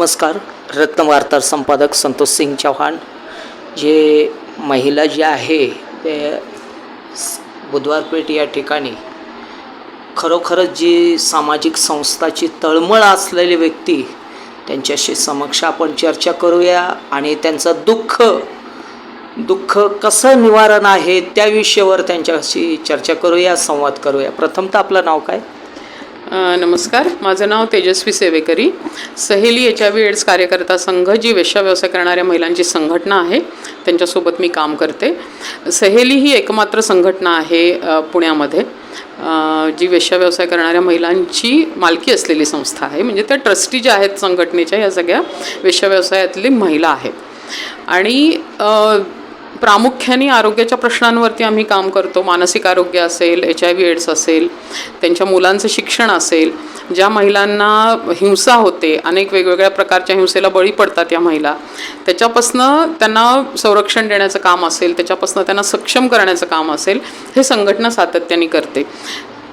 नमस्कार रत्नवार्ता संपादक संतोष सिंग चव्हाण जे महिला जे आहे ते बुधवारपेठ या ठिकाणी खरोखरच जी सामाजिक संस्थाची तळमळ असलेली व्यक्ती त्यांच्याशी समक्ष आपण चर्चा करूया आणि त्यांचं दुःख दुःख कसं निवारण आहे त्या विषयावर त्यांच्याशी चर्चा करूया संवाद करूया. प्रथमतः आपलं नाव काय? नमस्कार. माझं नाव तेजस्वी सेवेकरी. सहेली एच आय व्ही एड्स कार्यकर्ता संघ जी वेश्याव्यवसाय करणाऱ्या महिलांची संघटना आहे त्यांच्यासोबत मी काम करते. सहेली ही एकमात्र संघटना आहे पुण्यामध्ये. जी वेश्याव्यवसाय करणाऱ्या महिलांची मालकी असलेली संस्था आहे. म्हणजे त्या ट्रस्टी ज्या आहेत संघटनेच्या या सगळ्या वेश्याव्यवसायातली महिला आहेत. आणि प्रामुख्याने आरोग्याच्या प्रश्नांवरती आम्ही काम करतो. मानसिक आरोग्य असेल एच आय व्ही एड्स असेल त्यांच्या मुलांचं शिक्षण असेल ज्या महिलांना हिंसा होते अनेक वेगवेगळ्या प्रकारच्या हिंसेला बळी पडतात या महिला त्याच्यापासनं त्यांना संरक्षण देण्याचं काम असेल त्याच्यापासनं त्यांना सक्षम करण्याचं काम असेल हे संघटना सातत्याने करते.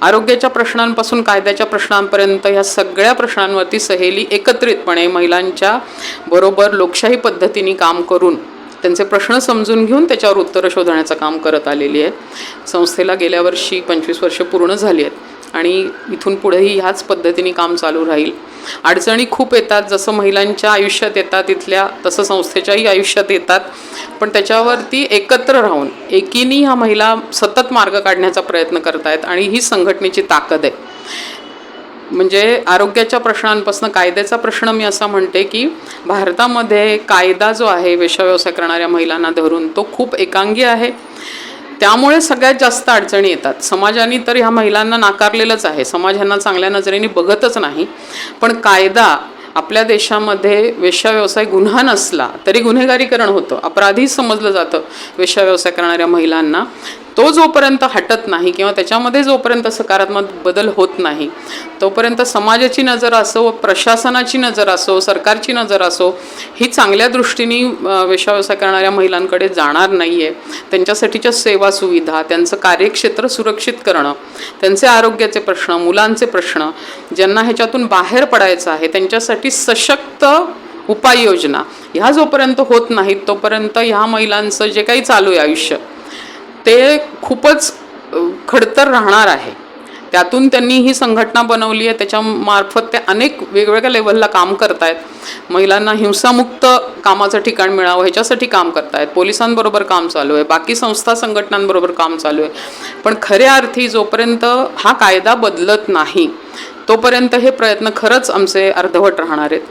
आरोग्याच्या प्रश्नांपासून कायद्याच्या प्रश्नांपर्यंत ह्या सगळ्या प्रश्नांवरती सहेली एकत्रितपणे महिलांच्या बरोबर लोकशाही पद्धतीने काम करून त्यांचे प्रश्न समजून घेऊन त्याच्यावर उत्तरं शोधण्याचं काम करत आलेली आहे संस्थेला गेल्या वर्षी पंचवीस वर्ष पूर्ण झाली आहेत आणि इथून पुढेही ह्याच पद्धतीने काम चालू राहील. अडचणी खूप येतात जसं महिलांच्या आयुष्यात येतात इथल्या तसं संस्थेच्याही आयुष्यात येतात. पण त्याच्यावरती एकत्र राहून एकीने ह्या महिला सतत मार्ग काढण्याचा प्रयत्न करत आहेत आणि ही संघटनेची ताकद आहे. म्हणजे आरोग्याच्या प्रश्नांपासून कायद्याचा प्रश्न मी असा म्हणते की भारतामध्ये कायदा जो आहे व्यवसाय करणाऱ्या महिलांना धरून तो खूप एकांगी आहे. त्यामुळे सगळ्यात जास्त अडचणी येतात. समाजाने तर ह्या महिलांना नाकारलेलंच आहे. समाज ह्यांना चांगल्या नजरेने बघतच नाही. पण कायदा आपल्या देशामध्ये वेश्या व्यवसाय गुन्हा नसला तरी गुन्हेगारीकरण होतं. अपराधी समजलं जातं वेश्या व्यवसाय करणाऱ्या महिलांना. तो जोपर्यंत हटत नाही किंवा त्याच्यामध्ये जोपर्यंत सकारात्मक बदल होत नाही तोपर्यंत समाजाची नजर असो प्रशासनाची नजर असो सरकारची नजर असो ही चांगल्या दृष्टीने अ, व्यवसाय करणाऱ्या महिलांकडे जाणार नाही आहे त्यांच्यासाठीच्या सेवा सुविधा त्यांचं कार्यक्षेत्र सुरक्षित करणं त्यांचे आरोग्याचे प्रश्न मुलांचे प्रश्न ज्यांना ह्याच्यातून बाहेर पडायचं आहे त्यांच्यासाठी सशक्त उपाययोजना ह्या जोपर्यंत होत नाहीत तोपर्यंत ह्या महिलांचं जे काही चालू आहे आयुष्य ते खूपच खडतर राहणार आहे. त्यातून त्यांनी ही संघटना बनवली आहे. त्याच्यामार्फत ते अनेक वेगवेगळ्या लेवलला काम करतायत. महिलांना हिंसामुक्त कामाचं ठिकाण मिळावं ह्याच्यासाठी काम करतायत. पोलिसांबरोबर काम चालू आहे. बाकी संस्था संघटनांबरोबर काम चालू आहे. पण खऱ्या अर्थी जोपर्यंत हा कायदा बदलत नाही तोपर्यंत हे प्रयत्न खरंच आमचे अर्धवट राहणार आहेत.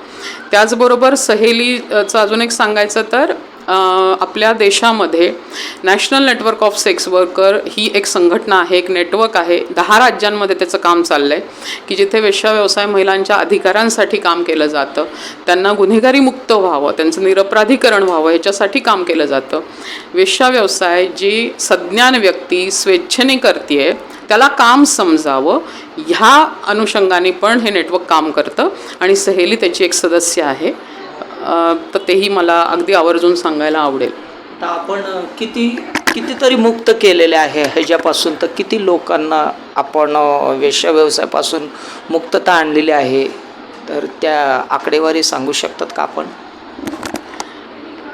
त्याचबरोबर सहेलीचं अजून एक सांगायचं तर आपल्या देशामध्ये national network of sex worker ही एक संघटना आहे एक नेटवर्क आहे. दहा राज्यांमध्ये त्याचं काम चाललं आहे की जिथे वेश्या व्यवसाय महिलांच्या अधिकारांसाठी काम केलं जातं. त्यांना गुन्हेगारी मुक्त व्हावं त्यांचं निरपराधीकरण व्हावं ह्याच्यासाठी काम केलं जातं. वेश्या व्यवसाय जी सज्ञान व्यक्ती स्वेच्छेने करते त्याला काम समजावं ह्या अनुषंगाने पण हे नेटवर्क काम करतं आणि सहेली त्याची एक सदस्य आहे. तर तेही मला अगदी आवर्जून सांगायला आवडेल. तर आपण किती कितीतरी मुक्त केलेले आहे ह्याच्यापासून तर किती लोकांना आपण वेश्या व्यवसायापासून मुक्तता आणलेली आहे? तर त्या आकडेवारी सांगू शकतात का आपण?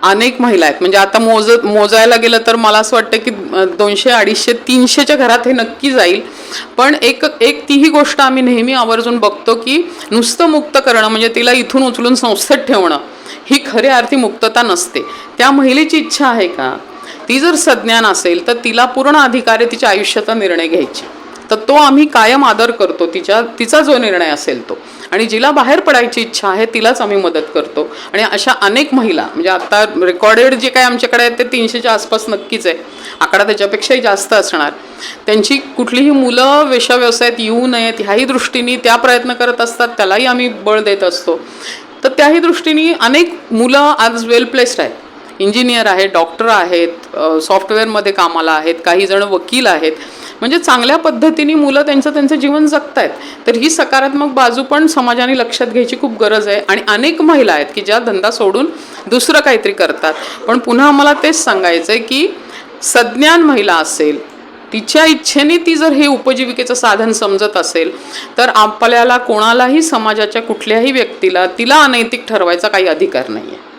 अनेक महिला आहेत. म्हणजे आता मोज मोजायला गेलं तर मला असं वाटतं की दोनशे अडीचशे तीनशेच्या घरात हे नक्की जाईल. पण एक एक तीही गोष्ट आम्ही नेहमी आवर्जून बघतो की नुसतं मुक्त करणं म्हणजे तिला इथून उचलून संस्थेत ठेवणं. ही खऱ्या अर्थी मुक्तता नसते. त्या महिलेची इच्छा आहे का? ती जर सज्ञान असेल तर तिला पूर्ण अधिकार आहे तिच्या आयुष्याचा निर्णय घ्यायची. तर तो आम्ही कायम आदर करतो तिच्या तिचा जो निर्णय असेल तो. आणि जिला बाहेर पडायची इच्छा आहे तिलाच आम्ही मदत करतो. आणि अशा अनेक महिला म्हणजे आता रेकॉर्डेड जे काही आमच्याकडे आहेत ते तीनशेच्या आसपास नक्कीच आहे. आकडा त्याच्यापेक्षाही जास्त असणार. त्यांची कुठलीही मुलं वेशाव्यवसायात येऊ नयेत ह्याही दृष्टीने त्या प्रयत्न करत असतात त्यालाही आम्ही बळ देत असतो. तर त्याही दृष्टीने अनेक मुलं आज वेल प्लेस्ड आहेत. इंजिनियर आहेत डॉक्टर आहेत सॉफ्टवेअरमध्ये कामाला आहेत काही जण वकील आहेत. म्हणजे चांगल्या पद्धतीने मुलं त्यांचं त्यांचं जीवन जगत आहेत तर ही सकारात्मक बाजू पण समाजाने लक्षात घ्यायची खूप गरज आहे. आणि अनेक महिला आहेत की ज्या धंदा सोडून दुसरं काहीतरी करतात. पण पुन्हा मला तेच सांगायचं आहे की सज्ञान महिला असेल तिच्या इच्छेने ती जर हे उपजीविकेचं साधन समजत असेल तर आपल्याला कोणालाही समाजाच्या कुठल्याही व्यक्तीला तिला अनैतिक ठरवायचा काही अधिकार नाही आहे